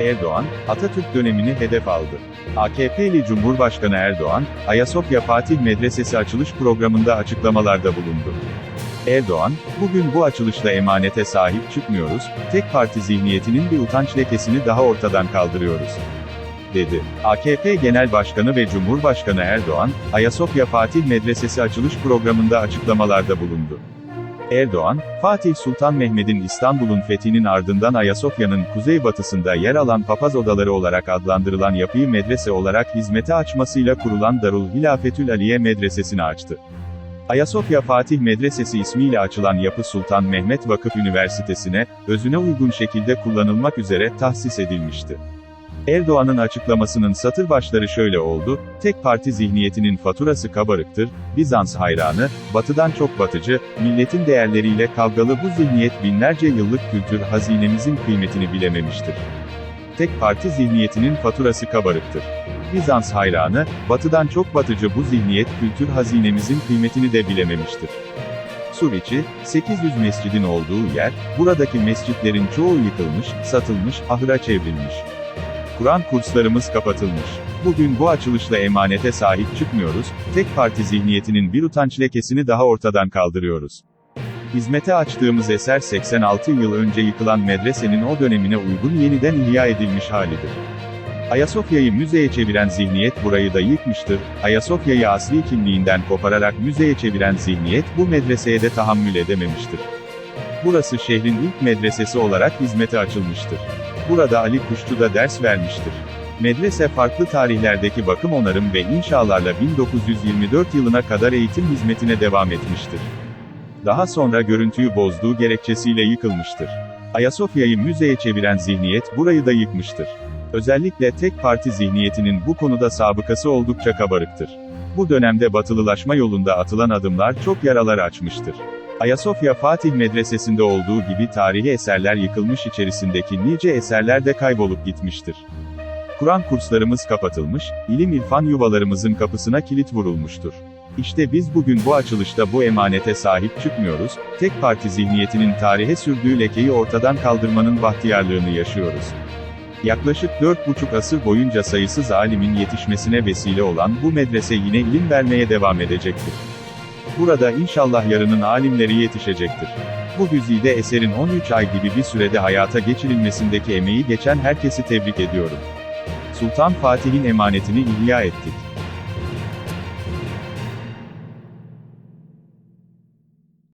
Erdoğan, Atatürk dönemini hedef aldı. AKP'li Cumhurbaşkanı Erdoğan, Ayasofya Fatih Medresesi açılış programında açıklamalarda bulundu. Erdoğan, bugün bu açılışla emanete sahip çıkmıyoruz, tek parti zihniyetinin bir utanç lekesini daha ortadan kaldırıyoruz dedi. AKP Genel Başkanı ve Cumhurbaşkanı Erdoğan, Ayasofya Fatih Medresesi açılış programında açıklamalarda bulundu. Erdoğan, Fatih Sultan Mehmet'in İstanbul'un fethinin ardından Ayasofya'nın kuzeybatısında yer alan papaz odaları olarak adlandırılan yapıyı medrese olarak hizmete açmasıyla kurulan Darul Hilafetül Aliye Medresesini açtı. Ayasofya Fatih Medresesi ismiyle açılan yapı Sultan Mehmet Vakıf Üniversitesi'ne, özüne uygun şekilde kullanılmak üzere tahsis edilmişti. Erdoğan'ın açıklamasının satır başları şöyle oldu, tek parti zihniyetinin faturası kabarıktır, Bizans hayranı, batıdan çok batıcı, milletin değerleriyle kavgalı bu zihniyet binlerce yıllık kültür hazinemizin kıymetini bilememiştir. Tek parti zihniyetinin faturası kabarıktır. Bizans hayranı, batıdan çok batıcı bu zihniyet kültür hazinemizin kıymetini de bilememiştir. Suriçi, 800 mescidin olduğu yer, buradaki mescitlerin çoğu yıkılmış, satılmış, ahıra çevrilmiş. Kur'an kurslarımız kapatılmış. Bugün bu açılışla emanete sahip çıkmıyoruz, tek parti zihniyetinin bir utanç lekesini daha ortadan kaldırıyoruz. Hizmete açtığımız eser 86 yıl önce yıkılan medresenin o dönemine uygun yeniden ihya edilmiş halidir. Ayasofya'yı müzeye çeviren zihniyet burayı da yıkmıştır, Ayasofya'yı asli kimliğinden kopararak müzeye çeviren zihniyet bu medreseye de tahammül edememiştir. Burası şehrin ilk medresesi olarak hizmete açılmıştır. Burada Ali Kuşçu da ders vermiştir. Medrese farklı tarihlerdeki bakım onarım ve inşalarla 1924 yılına kadar eğitim hizmetine devam etmiştir. Daha sonra görüntüyü bozduğu gerekçesiyle yıkılmıştır. Ayasofya'yı müzeye çeviren zihniyet burayı da yıkmıştır. Özellikle tek parti zihniyetinin bu konuda sabıkası oldukça kabarıktır. Bu dönemde batılılaşma yolunda atılan adımlar çok yaralar açmıştır. Ayasofya Fatih Medresesi'nde olduğu gibi tarihi eserler yıkılmış içerisindeki nice eserler de kaybolup gitmiştir. Kur'an kurslarımız kapatılmış, ilim irfan yuvalarımızın kapısına kilit vurulmuştur. İşte biz bugün bu açılışta bu emanete sahip çıkmıyoruz, tek parti zihniyetinin tarihe sürdüğü lekeyi ortadan kaldırmanın bahtiyarlığını yaşıyoruz. Yaklaşık 4,5 asır boyunca sayısız alimin yetişmesine vesile olan bu medrese yine ilim vermeye devam edecektir. Burada inşallah yarının alimleri yetişecektir. Bu güzide eserin 13 ay gibi bir sürede hayata geçirilmesindeki emeği geçen herkesi tebrik ediyorum. Sultan Fatih'in emanetini ihya ettik.